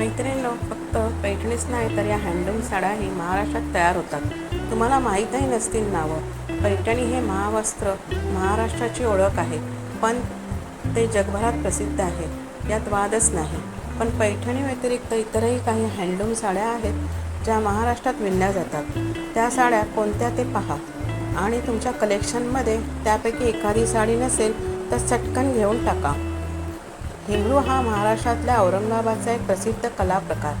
मैत्रिणींनो फक्त पैठणीच नाही तर या हँडलूम साड्याही महाराष्ट्रात तयार होतात. तुम्हाला माहीतही नसतील नावं. पैठणी हे महावस्त्र महाराष्ट्राची ओळख आहे. पण ते जगभरात प्रसिद्ध आहे. यात वादच नाही. पण पैठणी व्यतिरिक्त इतरही काही हँडलूम साड्या आहेत ज्या महाराष्ट्रात विणल्या जातात. त्या साड्या कोणत्या ते पहा. आणि तुमच्या कलेक्शनमध्ये त्यापैकी एखादी साडी नसेल तर चटकन घेऊन टाका. हिमरू हा महाराष्ट्रातल्या औरंगाबादचा एक प्रसिद्ध कला प्रकार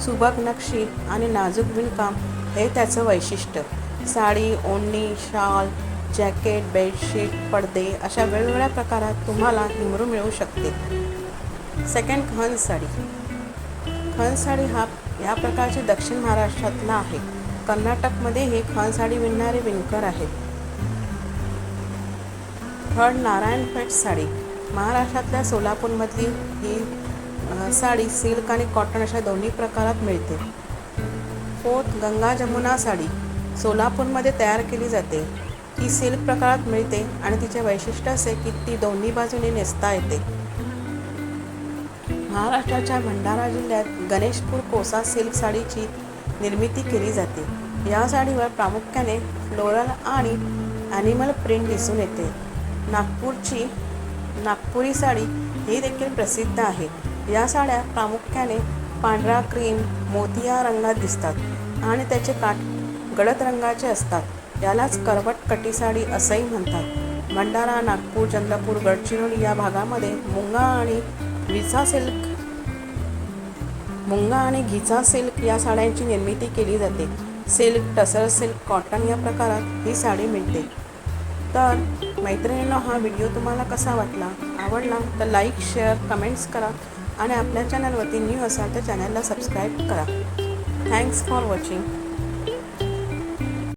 सुबक नक्षी आणि नाजूक विणकाम हे त्याचं वैशिष्ट्य. साडी ओढणी शाल जॅकेट बेडशीट पडदे अशा वेगवेगळ्या प्रकारात तुम्हाला हिमरू मिळू शकते. सेकंड खन साडी. खन साडी हा या प्रकारची दक्षिण महाराष्ट्रातला आहे. कर्नाटकमध्ये हे खन साडी विणणारे विणकर आहेत. थर्ड नारायणपेठ साडी. महाराष्ट्रातल्या सोलापूरमधली ही साडी सिल्क आणि कॉटन अशा दोन्ही प्रकारात मिळते. फोर्थ गंगा जमुना साडी. सोलापूरमध्ये तयार केली जाते. ती सिल्क प्रकारात मिळते आणि तिचे वैशिष्ट्य असे की ती दोन्ही बाजूने नेसता येते. महाराष्ट्राच्या भंडारा जिल्ह्यात गणेशपूर कोसा सिल्क साडीची निर्मिती केली जाते. या साडीवर प्रामुख्याने फ्लोरल आणि ॲनिमल प्रिंट दिसून येते. नागपूरची नागपुरी साडी ही देखील प्रसिद्ध आहे. या साड्या प्रामुख्याने पांढरा क्रीम मोतिया रंगात दिसतात आणि त्याचे काठ गडद रंगाचे असतात. यालाच करवट कटी साडी असंही म्हणतात. भंडारा नागपूर चंद्रपूर गडचिरोली या भागामध्ये मुंगा आणि विसा सिल्क मुंगा आणि घिचा सिल्क या साड्यांची निर्मिती केली जाते. सिल्क टसर सिल्क कॉटन या प्रकारात ही साडी मिळते. तर मैत्रिणींनो हा व्हिडिओ तुम्हाला कसा वाटला? आवडला? तर लाईक शेअर कमेंट्स करा आणि आपल्या चॅनलवरती न्यू असाल तर चॅनलला सबस्क्राईब करा. Thanks for watching